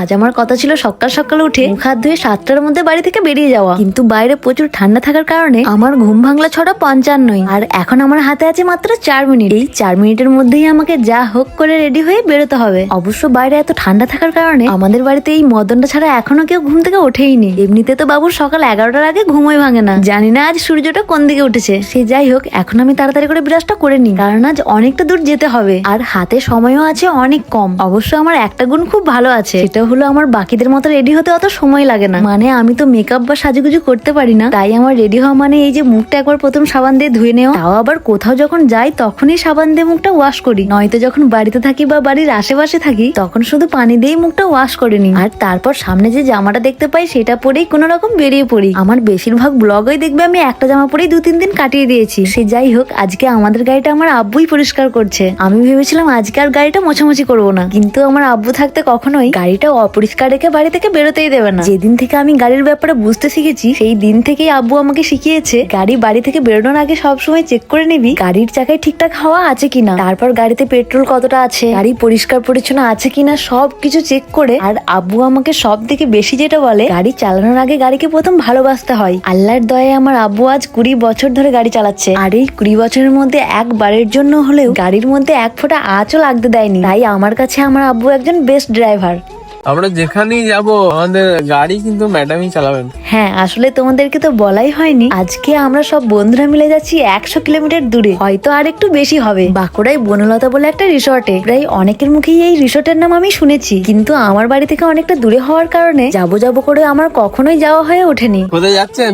আজ আমার কথা ছিল সকাল সকাল উঠে মুখ হাত ধুয়ে সাতটার মধ্যে বাড়ি থেকে বেরিয়ে যাওয়া। কিন্তু বাইরে প্রচুর ঠান্ডা থাকার কারণে আমার ঘুম ভাঙলা ছটা পঞ্চান্নই। আর এখন আমার হাতে আছে মাত্র চার মিনিট। এই চার মিনিটের মধ্যেই আমাকে যা হোক করে রেডি হয়ে বেরোতে হবে। অবশ্য বাইরে এত ঠান্ডা থাকার কারণে আমাদের বাড়িতে এই মদনটা ছাড়া এখনও কেউ ঘুম থেকে ওঠেইনি এমনিতে তো বাবুর সকাল এগারোটার আগে ঘুমোই ভাঙে না। জানি না আজ সূর্যটা কোন দিকে উঠেছে। সে যাই হোক, এখন আমি তাড়াতাড়ি করে বিরাজটা করে নিই। কারণ আজ অনেকটা দূর যেতে হবে। আর হাতে সময়ও আছে অনেক কম। অবশ্য আমার একটা গুণ খুব ভালো আছে, সেটা হলো আমার বাকিদের মতো রেডি হতে অত সময় লাগে না। মানে আমি তো মেকআপ বা সাজুগুজু করতে পারি না, তাই আমার রেডি হওয়া মানে এই যে মুখটা একবার প্রথম সাবান দিয়ে ধুয়ে নেওয়া। তাও আবার কোথাও যখন যাই, তখনই সাবান দিয়ে মুখটা ওয়াশ করি। নয়তো যখন বাড়িতে থাকি বা বাড়ির আশেপাশে থাকি, তখন শুধু পানি দিয়েই মুখটা ওয়াশ করে নিই। আর তারপর সামনে যে জামাটা দেখতে পাই, সেটা পরেই কোনো রকম বেরিয়ে পড়ি। আমার বেশিরভাগ ব্লগই দেখবে আমি একটা জামা পরেই দু তিন দিন কাটিয়ে দিয়েছি। সে যাই হোক, আজকে আমাদের গাড়িটা আমার আব্বুই পরিষ্কার করছে। আমি ভেবেছিলাম আজকে আর গাড়িটা মোছামুছি করব না। কিন্তু আমার আব্বু থাকতে কখনোই গাড়িটা অপরিষ্কার রেখে বাড়ি থেকে বেরোতেই দেবে না। যেদিন থেকে আমি গাড়ির ব্যাপারে বুঝতে শিখেছি, সেই দিন থেকেই আব্বু আমাকে শিখিয়েছে, গাড়ি বাড়ি থেকে বেরোনোর আগে সবসময় চেক করে নিবি, গাড়ির চাকায় ঠিকঠাক হাওয়া আছে কিনা, তারপর গাড়িতে পেট্রোল কতটা আছে, গাড়ি পরিষ্কার পরিচ্ছন্ন আছে কিনা সব কিছু চেক করে, আর আব্বু আমাকে সব থেকে বেশি যেটা বলে, গাড়ি চালানোর আগে গাড়িকে প্রথম ভালোবাসতে হয়। আল্লাহর দয়ায় আমার আব্বু আজ কুড়ি বছর ধরে গাড়ি চালাচ্ছে। আর এই কুড়ি বছরের মধ্যে একবারের জন্য হলেও গাড়ির মধ্যে এক ফোঁটা আঁচও লাগতে দেয়নি। তাই আমার কাছে আমার আব্বু একজন বেস্ট ড্রাইভার আমরা যেখানেই যাব আমাদের গাড়ি কিন্তু ম্যাডামই চালাবেন হ্যাঁ আসলে তোমাদেরকে তো বলাই হয়নি। আজকে আমরা সব বন্ধুরা মিলে যাচ্ছি একশো কিলোমিটার দূরে। হয়তো আর একটু বেশি হবে। বাঁকুড়ায় বনলতা বলে একটা রিসর্টে প্রায় অনেকের মুখেই এই রিসর্টের নাম আমি শুনেছি। কিন্তু আমার বাড়ি থেকে অনেকটা দূরে হওয়ার কারণে যাব যাব করে আমার কখনোই যাওয়া হয়ে ওঠেনি। কোথায় যাচ্ছেন?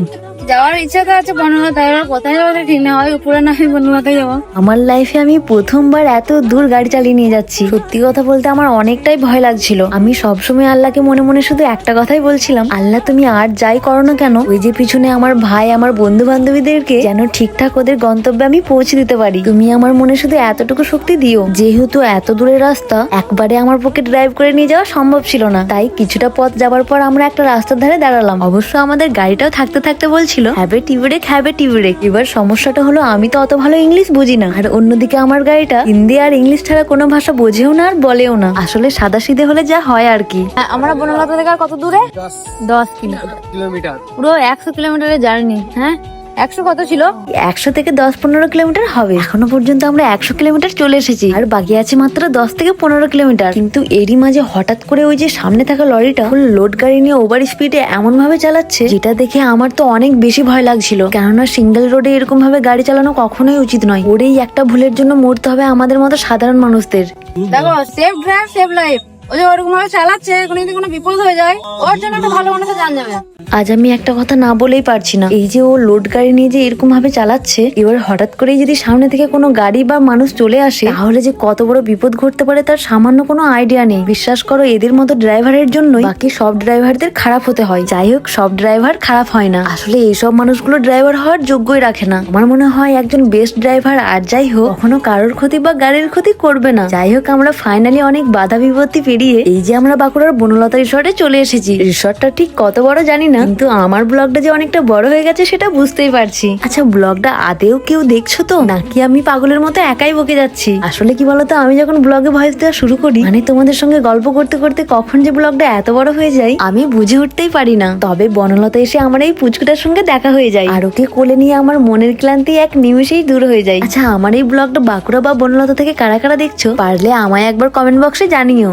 যাওয়ার ইচ্ছা তো আছে বনলতা এবার কোথায় যাব ঠিক না হয় উপরে না হয় বনলতায় যাব। আমার লাইফে আমি প্রথমবার এত দূর গাড়ি চালিয়ে নিয়ে যাচ্ছি। সত্যি কথা বলতে আমার অনেকটাই ভয় লাগছিল। আমি সবসময় আল্লাহকে মনে মনে শুধু একটা কথাই বলছিলাম, আল্লাহ, তুমি আর যাই করো না কেন? ওই যে পিছনে আমার ভাই, আমার বন্ধু বান্ধবীদেরকে যেন ঠিকঠাক ওদের গন্তব্যে আমি পৌঁছে দিতে পারি। তুমি আমার মনে শুধু এতটুকু শক্তি দিও। যেহেতু এত দূরের রাস্তা, একবারে আমার পক্ষে ড্রাইভ করে নিয়ে যাওয়া সম্ভব ছিল না। তাই কিছুটা পথ যাবার পর আমরা একটা রাস্তার ধারে দাঁড়ালাম। অবশ্য আমাদের গাড়িটাও থাকতে থাকতে বলছিল হ্যাবে টিভিরেক হ্যাবে টিভিরেক এবার সমস্যাটা হলো আমি তো অত ভালো ইংলিশ বুঝি না। আর অন্যদিকে আমার গাড়িটা হিন্দি আর ইংলিশ ছাড়া কোনো ভাষা বোঝেও না আর বলেও না। আসলে সাদা সিধে হলে যা হয় আর কি। হ্যাঁ, আমরা বনলতা থেকে আর কত দূরে? দশ কিলোমিটার। কিলোমিটার। পুরো একশো কিলোমিটারের জার্নি হ্যাঁ? একশো কত ছিল? একশো থেকে দশ পনেরো কিলোমিটার হবে। এখনও পর্যন্ত আমরা একশো কিলোমিটার চলে এসেছি। আর বাকি আছে মাত্র দশ থেকে পনেরো কিলোমিটার। কিন্তু এরই মাঝে হঠাৎ করে ওই যে সামনে থাকা লরিটা লোড গাড়ি নিয়ে ওভার স্পিডে এমন ভাবে চালাচ্ছে যেটা দেখে আমার তো অনেক বেশি ভয় লাগছিল। কেননা সিঙ্গেল রোডে এরকম ভাবে গাড়ি চালানো কখনোই উচিত নয়। ওরেই একটা ভুলের জন্য মরতে হবে আমাদের মতো সাধারণ মানুষদের। দেখো সেফ ড্রাইভ সেফ লাইফ আজ আমি একটা কথা না বলেই পারছি না। এই যে ও লোড গাড়ি নিয়ে যে এরকম ভাবে চালাচ্ছে, এবার হঠাৎ করেই যদি সামনে থেকে কোনো গাড়ি বা মানুষ চলে আসে, তাহলে যে কত বড় বিপদ ঘটতে পারে তার সামান্য কোনো আইডিয়া নেই। বিশ্বাস করো, এদের মতো ড্রাইভারের জন্যই বাকি সব ড্রাইভারদের খারাপ হতে হয়। যাই হোক, সব ড্রাইভার খারাপ হয় না। আসলে এইসব মানুষগুলো ড্রাইভার হওয়ার যোগ্যই রাখে না। আমার মনে হয় একজন বেস্ট ড্রাইভার আর যাই হোক, কখনো কারোর ক্ষতি বা গাড়ির ক্ষতি করবে না। যাই হোক, আমরা ফাইনালি অনেক বাধা বিপত্তি পেরিয়ে এই যে আমরা বাঁকুড়ার বনলতা রিসর্টে চলে এসেছি। রিসর্টটা ঠিক কত বড় জানি না, কিন্তু আমার ব্লগটা যে অনেকটা বড় হয়ে গেছে সেটা বুঝতেই পারছি। আচ্ছা ব্লগটা আদেও কেউ দেখছ তো? নাকি আমি পাগলের মতো একাই বকে যাচ্ছি? আসলে কি বলতো, আমি যখন ব্লগে ভয়েস দেওয়া শুরু করি মানে তোমাদের সঙ্গে গল্প করতে করতে কখন যে ব্লগটা এত বড় হয়ে যায়, আমি বুঝে উঠতেই পারি না। তবে বনলতা এসে আমার এই পুচকুটার সঙ্গে দেখা হয়ে যায়। আর ওকে কোলে নিয়ে আমার মনের ক্লান্তি এক নিমেষেই দূর হয়ে যায়। আচ্ছা আমার এই ব্লগটা বাঁকুড়া বা বনলতা থেকে কারা কারা দেখছ, পারলে আমায় একবার কমেন্ট বক্সে জানিও।